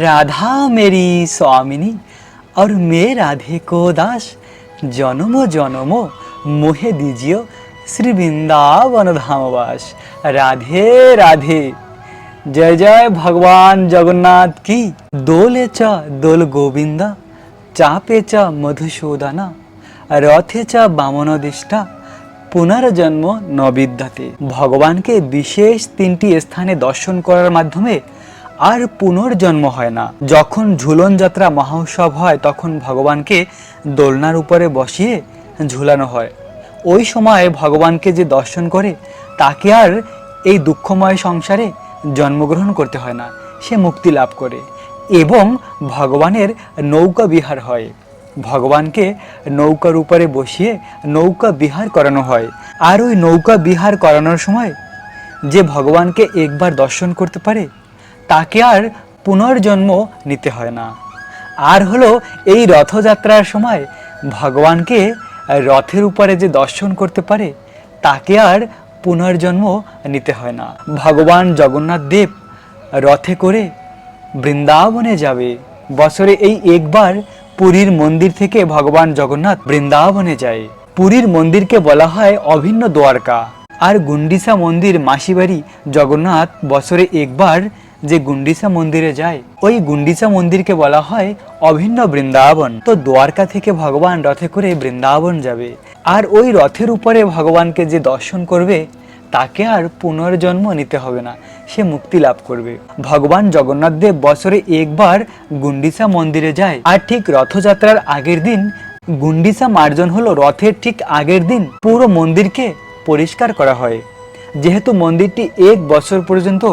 রাধা মেরি স্বামিনী আর মে রাধে কো দাস জনম জনম মোহে দিজিও শ্রী বৃন্দাবন ধামবাস রাধে রাধে জয় জয় ভগবান জগন্নাথ কি দোলে চ দোল গোবিন্দা চাপে চ মধুসূদনা রথে চ বামনদিষ্ঠা পুনর্জন্ম নবিদ্যাতে ভগবানকে বিশেষ তিনটি স্থানে দর্শন করার মাধ্যমে আর পুনর্জন্ম হয় না। যখন ঝুলন যাত্রা মহোৎসব হয়, তখন ভগবানকে দোলনার উপরে বসিয়ে ঝুলানো হয়। ওই সময় ভগবানকে যে দর্শন করে, তাকে আর এই দুঃখময় সংসারে জন্মগ্রহণ করতে হয় না। সে মুক্তি লাভ করে এবং ভগবানের নৌকা বিহার হয়। ভগবানকে নৌকার উপরে বসিয়ে নৌকা বিহার করানো হয়। আর ওই নৌকা বিহার করানোর সময় যে ভগবানকে একবার দর্শন করতে পারে তাকে আর পুনর্জন্ম নিতে হয় না। আর হলো এই রথযাত্রার সময় ভগবানকে রথের উপরে যে দর্শন করতে পারে, তাকে আর পুনর্জন্ম নিতে হয় না। ভগবান জগন্নাথ দেব রথে করে বৃন্দাবনে যাবে। বছরে এই একবার পুরীর মন্দির থেকে ভগবান জগন্নাথ বৃন্দাবনে যায়। পুরীর মন্দিরকে বলা হয় অভিন্ন দ্বারকা। আর গুন্ডিসা মন্দির মাসিবাড়ি জগন্নাথ বছরে একবার যে গুন্ডিসা মন্দিরে যায়, ওই গুন্ডিসা মন্দিরকে বলা হয় অভিন্ন বৃন্দাবন। তো দ্বারকা থেকে ভগবান রথে করে বৃন্দাবন যাবে। আর ওই রথের উপরে ভগবানকে যে দর্শন করবে, তাকে আর পুনর্জন্ম নিতে হবে না, সে মুক্তি লাভ করবে। ভগবান জগন্নাথ দেব বছরে একবার গুন্ডিসা মন্দিরে যায়। আর ঠিক রথযাত্রার আগের দিন গুন্ডিসা মার্জন হলো রথের ঠিক আগের দিন পুরো মন্দিরকে পরিষ্কার করা হয়। যেহেতু মন্দিরটি এক বছর পর্যন্ত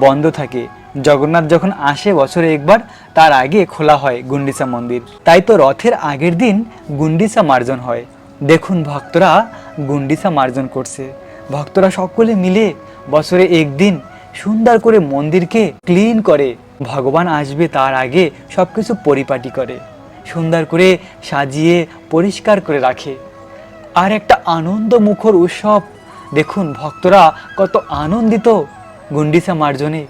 বন্ধ থাকে। জগন্নাথ যখন আসে বছরে একবার, তার আগে খোলা হয় গুন্ডিসা মন্দির। তাই তো রথের আগের দিন গুন্ডিসা মার্জন হয়। দেখুন ভক্তরা গুন্ডিসা মার্জন করছে। ভক্তরা সকলে মিলে বছরে একদিন সুন্দর করে মন্দিরকে ক্লিন করে। ভগবান আসবে তার আগে সব কিছু পরিপাটি করে। সুন্দর করে সাজিয়ে, পরিষ্কার করে রাখে। আর একটা আনন্দ মুখর উৎসব। দেখুন ভক্তরা কত আনন্দিত। গুন্ডিসা মার্জনে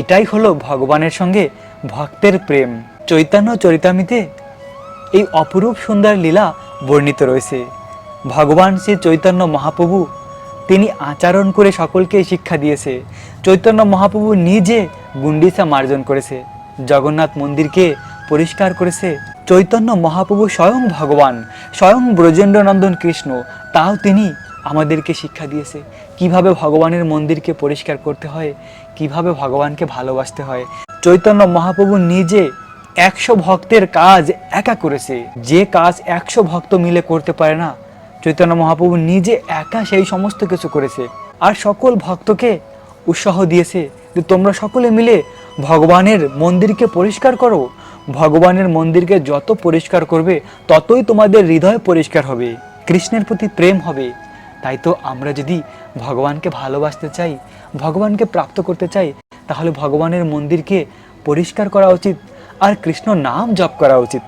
এটাই হলো ভগবানের সঙ্গে ভক্তের প্রেম। চৈতন্য চরিতামিতে এই অপরূপ সুন্দর লীলা বর্ণিত রয়েছে। ভগবান শ্রী চৈতন্য মহাপ্রভু, তিনি আচরণ করে সকলকে শিক্ষা দিয়েছে। চৈতন্য মহাপ্রভু নিজে গুন্ডিসা মার্জন করেছে। জগন্নাথ মন্দিরকে পরিষ্কার করেছে। চৈতন্য মহাপ্রভু স্বয়ং ভগবান, স্বয়ং ব্রজেন্দ্রনন্দন কৃষ্ণ, তাও তিনি আমাদেরকে শিক্ষা দিয়েছে। কীভাবে ভগবানের মন্দিরকে পরিষ্কার করতে হয়? কীভাবে ভগবানকে ভালোবাসতে হয়? চৈতন্য মহাপ্রভু নিজে একশো ভক্তের কাজ একা করেছে। যে কাজ একশো ভক্ত মিলে করতে পারে না, চৈতন্য মহাপ্রভু নিজে একা সেই সমস্ত কিছু করেছে। আর সকল ভক্তকে উৎসাহ দিয়েছে যে তোমরা সকলে মিলে ভগবানের মন্দিরকে পরিষ্কার করো। ভগবানের মন্দিরকে যত পরিষ্কার করবে, ততই তোমাদের হৃদয় পরিষ্কার হবে। কৃষ্ণের প্রতি প্রেম হবে। তাই তো আমরা যদি ভগবানকে ভালোবাসতে চাই, ভগবানকে প্রাপ্ত করতে চাই, তাহলে ভগবানের মন্দিরকে পরিষ্কার করা উচিত আর কৃষ্ণ নাম জপ করা উচিত।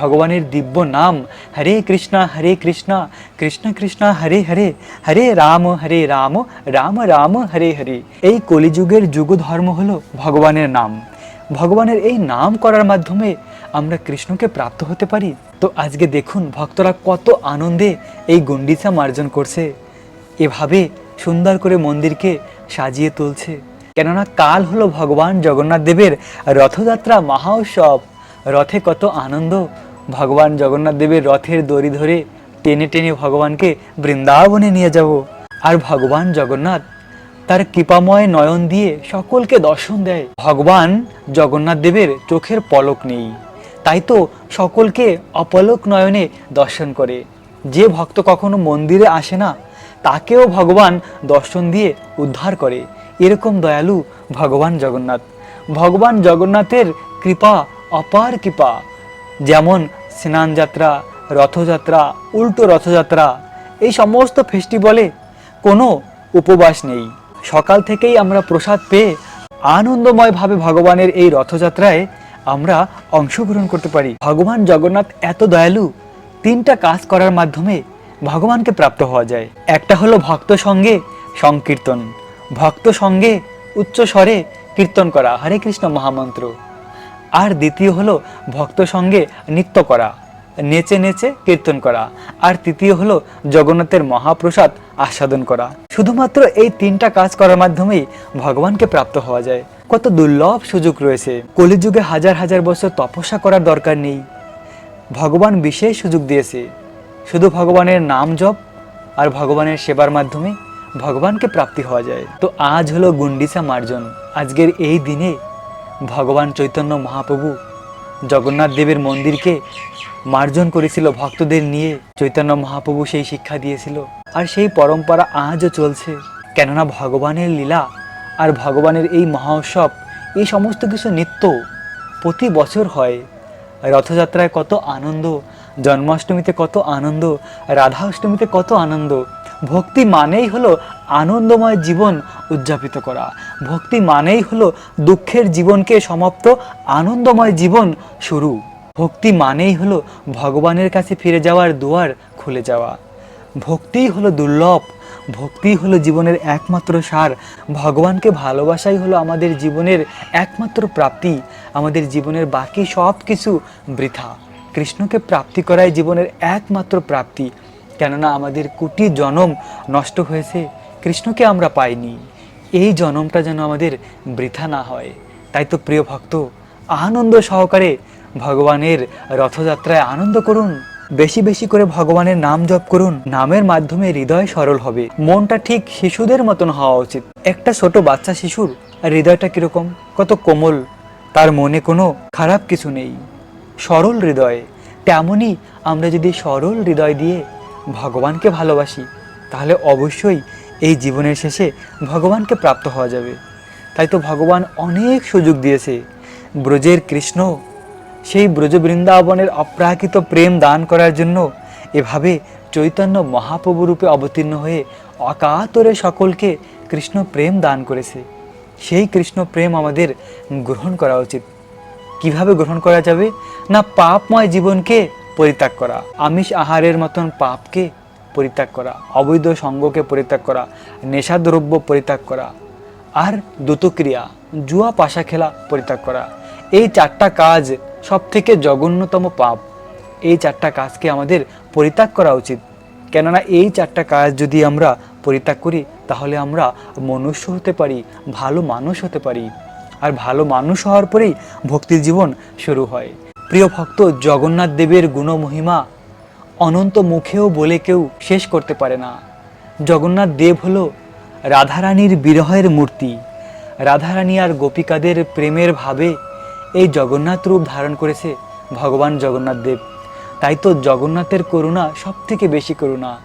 ভগবানের দিব্য নাম, হরে কৃষ্ণ হরে কৃষ্ণ কৃষ্ণ কৃষ্ণ, হরে হরে হরে রাম হরে রাম রাম রাম, হরে হরে। এই কলিযুগের যুগ ধর্ম হলো ভগবানের নাম। ভগবানের এই নাম করার মাধ্যমে আমরা কৃষ্ণকে প্রাপ্ত হতে পারি। তো আজকে দেখুন ভক্তরা কত আনন্দে এই গন্ডিসা মার্জন করছে। এভাবে সুন্দর করে মন্দিরকে সাজিয়ে তুলছে। কেননা কাল হলো ভগবান জগন্নাথ দেবের রথযাত্রা মহা উৎসব রথে কত আনন্দ। ভগবান জগন্নাথ দেবের রথের দড়ি ধরে টেনে টেনে ভগবানকে বৃন্দাবনে নিয়ে যাব। আর ভগবান জগন্নাথ তার কৃপাময় নয়ন দিয়ে সকলকে দর্শন দেয়। ভগবান জগন্নাথ দেবের চোখের পলক নেই। তাই তো সকলকে অপলক নয়নে দর্শন করে। যে ভক্ত কখনো মন্দিরে আসে না, তাকেও ভগবান দর্শন দিয়ে উদ্ধার করে। এরকম দয়ালু ভগবান জগন্নাথ। ভগবান জগন্নাথের কৃপা অপার কৃপা। যেমন স্নান যাত্রা রথযাত্রা, উল্টো রথযাত্রা, এই সমস্ত ফেস্টিভ্যালে কোনো উপবাস নেই। সকাল থেকেই আমরা প্রসাদ পেয়ে আনন্দময়ভাবে ভগবানের এই রথযাত্রায় আমরা অংশগ্রহণ করতে পারি। ভগবান জগন্নাথ এত দয়ালু, তিনটা কাজ করার মাধ্যমে ভগবানকে প্রাপ্ত হওয়া যায়। একটা হলো ভক্ত সঙ্গে সংকীর্তন। ভক্ত সঙ্গে উচ্চ স্বরে কীর্তন করা, হরে কৃষ্ণ মহামন্ত্র। আর দ্বিতীয় হলো ভক্ত সঙ্গে নৃত্য করা, নেচে নেচে কীর্তন করা। আর তৃতীয় হলো জগন্নাথের মহাপ্রসাদ আস্বাদন করা। শুধুমাত্র এই তিনটা কাজ করার মাধ্যমেই ভগবানকে প্রাপ্ত হওয়া যায়। কত দুর্লভ সুযোগ রয়েছে। কলিযুগে হাজার হাজার বছর তপস্যা করার দরকার নেই। ভগবান বিশেষ সুযোগ দিয়েছে। শুধু ভগবানের নাম জপ আর ভগবানের সেবার মাধ্যমে ভগবানকে প্রাপ্তি হওয়া যায়। তো আজ হলো গুন্ডিসা মার্জন। আজকের এই দিনে ভগবান চৈতন্য মহাপ্রভু জগন্নাথ দেবের মন্দিরকে মার্জন করেছিল ভক্তদের নিয়ে। চৈতন্য মহাপ্রভু সেই শিক্ষা দিয়েছিল। আর সেই পরম্পরা আজও চলছে। কেননা ভগবানের লীলা আর ভগবানের এই মহোৎসব এই সমস্ত কিছু নিত্য প্রতি বছর হয়। রথযাত্রায় কত আনন্দ, জন্মাষ্টমীতে কত আনন্দ রাধা অষ্টমীতে কত আনন্দ। ভক্তি মানেই হলো আনন্দময় জীবন উদযাপিত করা। ভক্তি মানেই হলো দুঃখের জীবনকে সমাপ্ত আনন্দময় জীবন শুরু। ভক্তি মানেই হলো ভগবানের কাছে ফিরে যাওয়ার দুয়ার খুলে যাওয়া। ভক্তিই হলো দুর্লভ ভক্তি হলো জীবনের একমাত্র সার। ভগবানকে ভালোবাসাই হলো আমাদের জীবনের একমাত্র প্রাপ্তি। আমাদের জীবনের বাকি সব কিছু বৃথা। কৃষ্ণকে প্রাপ্তি করাই জীবনের একমাত্র প্রাপ্তি। কেননা আমাদের কোটি জনম নষ্ট হয়েছে, কৃষ্ণকে আমরা পাইনি। এই জনমটা যেন আমাদের বৃথা না হয়। তাই তো প্রিয় ভক্ত, আনন্দ সহকারে ভগবানের রথযাত্রায় আনন্দ করুন। বেশি বেশি করে ভগবানের নাম জপ করুন, নামের মাধ্যমে হৃদয় সরল হবে। মনটা ঠিক শিশুদের মতন হওয়া উচিত। একটা ছোট বাচ্চা শিশুর হৃদয়টা কীরকম? কত কোমল। তার মনে কোনো খারাপ কিছু নেই। সরল হৃদয়। তেমনই আমরা যদি সরল হৃদয় দিয়ে ভগবানকে ভালোবাসি, তাহলে অবশ্যই এই জীবনের শেষে ভগবানকে প্রাপ্ত হওয়া যাবে। তাই তো ভগবান অনেক সুযোগ দিয়েছে। ব্রজের কৃষ্ণ সেই ব্রজ বৃন্দাবনের অপ্রাকৃত প্রেম দান করার জন্য এভাবে চৈতন্য মহাপ্রভু রূপে অবতীর্ণ হয়ে অকাতরে সকলকে কৃষ্ণ প্রেম দান করেছে। সেই কৃষ্ণ প্রেম আমাদের গ্রহণ করা উচিত। কীভাবে গ্রহণ করা যাবে? না পাপময় জীবনকে পরিত্যাগ করা, আমিষ আহারের মতন পাপকে পরিত্যাগ করা, অবৈধ সঙ্গকে পরিত্যাগ করা, নেশাদ্রব্য পরিত্যাগ করা, আর দ্রুতক্রিয়া, জুয়া পাশা খেলা পরিত্যাগ করা। এই চারটা কাজ সব থেকে জঘন্যতম পাপ, এই চারটা কাজকে আমাদের পরিত্যাগ করা উচিত। কেননা এই চারটা কাজ যদি আমরা পরিত্যাগ করি, তাহলে আমরা মনুষ্য হতে পারি, ভালো মানুষ হতে পারি। আর ভালো মানুষ হওয়ার পরেই ভক্তির জীবন শুরু হয়। প্রিয় ভক্ত, জগন্নাথ দেবের গুণমহিমা অনন্ত মুখেও বলে কেউ শেষ করতে পারে না। জগন্নাথ দেব হলো রাধারানীর বিরহের মূর্তি। রাধারানী আর গোপিকাদের প্রেমের ভাবে এই জগন্নাথ রূপ ধারণ করেছে ভগবান জগন্নাথ দেব। তাই তো জগন্নাথের করুণা সব থেকে বেশি করুণা।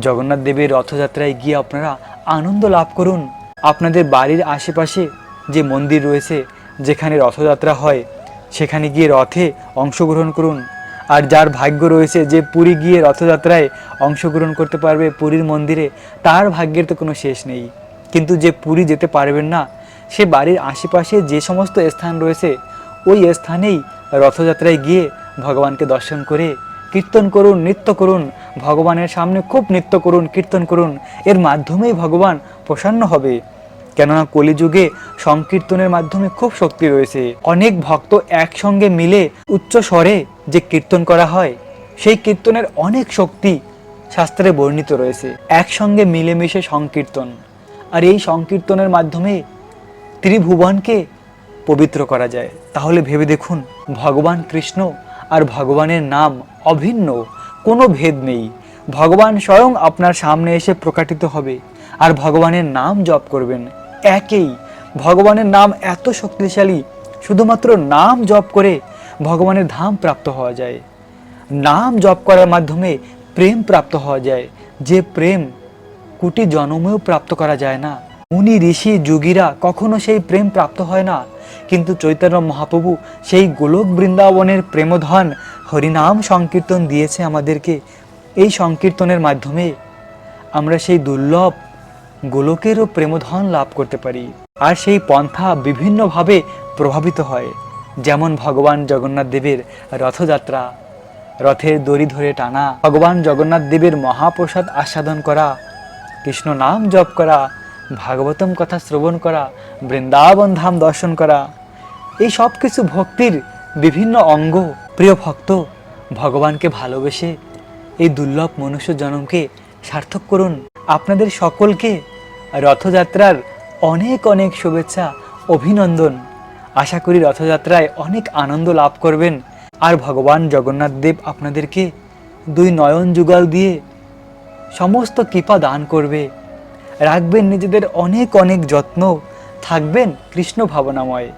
জগন্নাথ দেবের রথযাত্রায় গিয়ে আপনারা আনন্দ লাভ করুন। আপনাদের বাড়ির আশেপাশে যে মন্দির রয়েছে, যেখানে রথযাত্রা হয়, সেখানে গিয়ে রথে অংশগ্রহণ করুন। আর যার ভাগ্য রয়েছে যে পুরী গিয়ে রথযাত্রায় অংশগ্রহণ করতে পারবে পুরীর মন্দিরে, তার ভাগ্যের তো কোনো শেষ নেই। কিন্তু যে পুরী যেতে পারবেন না সে বাড়ির আশেপাশে যে সমস্ত স্থান রয়েছে, ওই স্থানেই রথযাত্রায় গিয়ে ভগবানকে দর্শন করে কীর্তন করুন, নৃত্য করুন, ভগবানের সামনে খুব নৃত্য করুন, কীর্তন করুন। এর মাধ্যমেই ভগবান প্রসন্ন হবে। কেননা কলিযুগে সংকীর্তনের মাধ্যমে খুব শক্তি রয়েছে। অনেক ভক্ত একসঙ্গে মিলে উচ্চ স্বরে যে কীর্তন করা হয়, সেই কীর্তনের অনেক শক্তি শাস্ত্রে বর্ণিত রয়েছে। একসঙ্গে মিলেমিশে সংকীর্তন। আর এই সংকীর্তনের মাধ্যমে ত্রিভুবনকে পবিত্র করা যায়। তাহলে ভেবে দেখুন, ভগবান কৃষ্ণ আর ভগবানের নাম অভিন্ন, কোনো ভেদ নেই। ভগবান স্বয়ং আপনার সামনে এসে প্রকাটিত হবে আর ভগবানের নাম জপ করবেন। একই। ভগবানের নাম এত শক্তিশালী, শুধুমাত্র নাম জপ করে ভগবানের ধাম প্রাপ্ত হওয়া যায়। নাম জপ করার মাধ্যমে প্রেম প্রাপ্ত হওয়া যায়। যে প্রেম কোটি জন্মেও প্রাপ্ত করা যায় না। মুনি ঋষি, যোগীরা কখনো সেই প্রেম প্রাপ্ত হয় না। কিন্তু চৈতন্য মহাপ্রভু সেই গোলক বৃন্দাবনের প্রেমধন হরিনাম সংকীর্তন দিয়েছে আমাদেরকে। এই সংকীর্তনের মাধ্যমে আমরা সেই দুর্লভ গোলকেরও প্রেমধন লাভ করতে পারি। আর সেই পন্থা বিভিন্নভাবে প্রভাবিত হয়। যেমন ভগবান জগন্নাথ দেবের রথযাত্রা, রথের দড়ি ধরে টানা, ভগবান জগন্নাথ দেবের মহাপ্রসাদ আস্বাদন করা, কৃষ্ণ নাম জপ করা ভাগবতম কথা শ্রবণ করা, বৃন্দাবন ধাম দর্শন করা, এই সব কিছু ভক্তির বিভিন্ন অঙ্গ। প্রিয় ভক্ত, ভগবানকে ভালোবেসে এই দুর্লভ মনুষ্য জনমকে সার্থক করুন। আপনাদের সকলকে রথযাত্রার অনেক অনেক শুভেচ্ছা, অভিনন্দন। আশা করি রথযাত্রায় অনেক আনন্দ লাভ করবেন। আর ভগবান জগন্নাথ দেব আপনাদেরকে দুই নয়ন যুগল দিয়ে সমস্ত কৃপা দান করবে। রাখবেন নিজেদের অনেক অনেক যত্ন। থাকবেন কৃষ্ণ ভাবনাময়।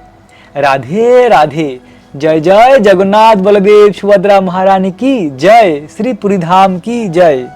রাধে রাধে। জয় জয়। জগন্নাথ, বলদেব, সুভদ্রা, মহারানী কি? জয়। শ্রী পুরীধাম কি? জয়।